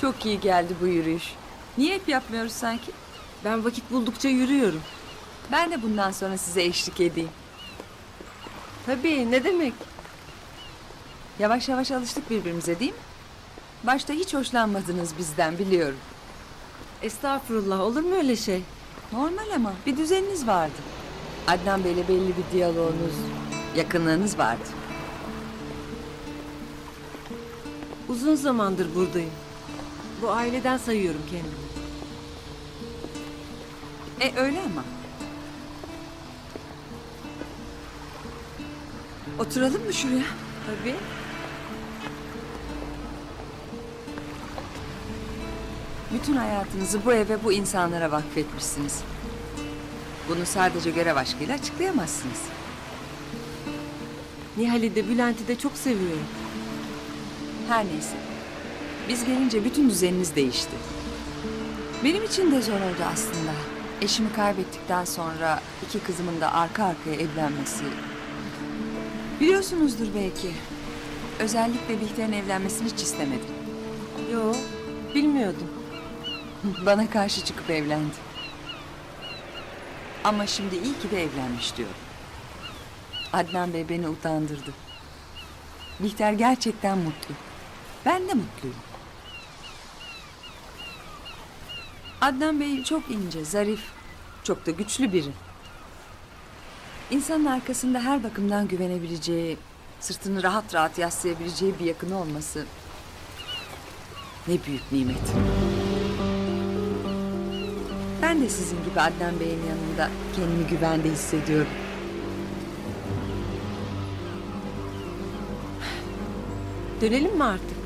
Çok iyi geldi bu yürüyüş. Niye hep yapmıyoruz sanki? Ben vakit buldukça yürüyorum. Ben de bundan sonra size eşlik edeyim. Tabii ne demek? Yavaş yavaş alıştık birbirimize değil mi? Başta hiç hoşlanmadınız bizden biliyorum. Estağfurullah olur mu öyle şey? Normal ama bir düzeniniz vardı. Adnan Bey'le belli bir diyaloğunuz, yakınlığınız vardı. Uzun zamandır buradayım. Bu aileden sayıyorum kendimi. E öyle ama. Oturalım mı şuraya? Tabii. Bütün hayatınızı bu eve, bu insanlara vakfetmişsiniz. Bunu sadece görev aşkıyla açıklayamazsınız. Nihal'i de Bülent'i de çok seviyorum. Her neyse. Biz gelince bütün düzeniniz değişti. Benim için de zor oldu aslında. Eşimi kaybettikten sonra iki kızımın da arka arkaya evlenmesi. Biliyorsunuzdur belki. Özellikle Bihter'in evlenmesini hiç istemedim. Yo, bilmiyordum. Bana karşı çıkıp evlendi. Ama şimdi iyi ki de evlenmiş diyorum. Adnan Bey beni utandırdı. Bihter gerçekten mutlu. Ben de mutluyum. Adnan Bey çok ince, zarif, çok da güçlü biri. İnsanın arkasında her bakımdan güvenebileceği, sırtını rahat rahat yaslayabileceği bir yakını olması ne büyük nimet. Ben de sizin gibi Adnan Bey'in yanında kendimi güvende hissediyorum. Dönelim mi artık?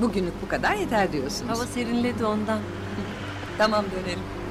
Bugünlük bu kadar yeter diyorsunuz. Hava serinledi ondan. Tamam dönelim.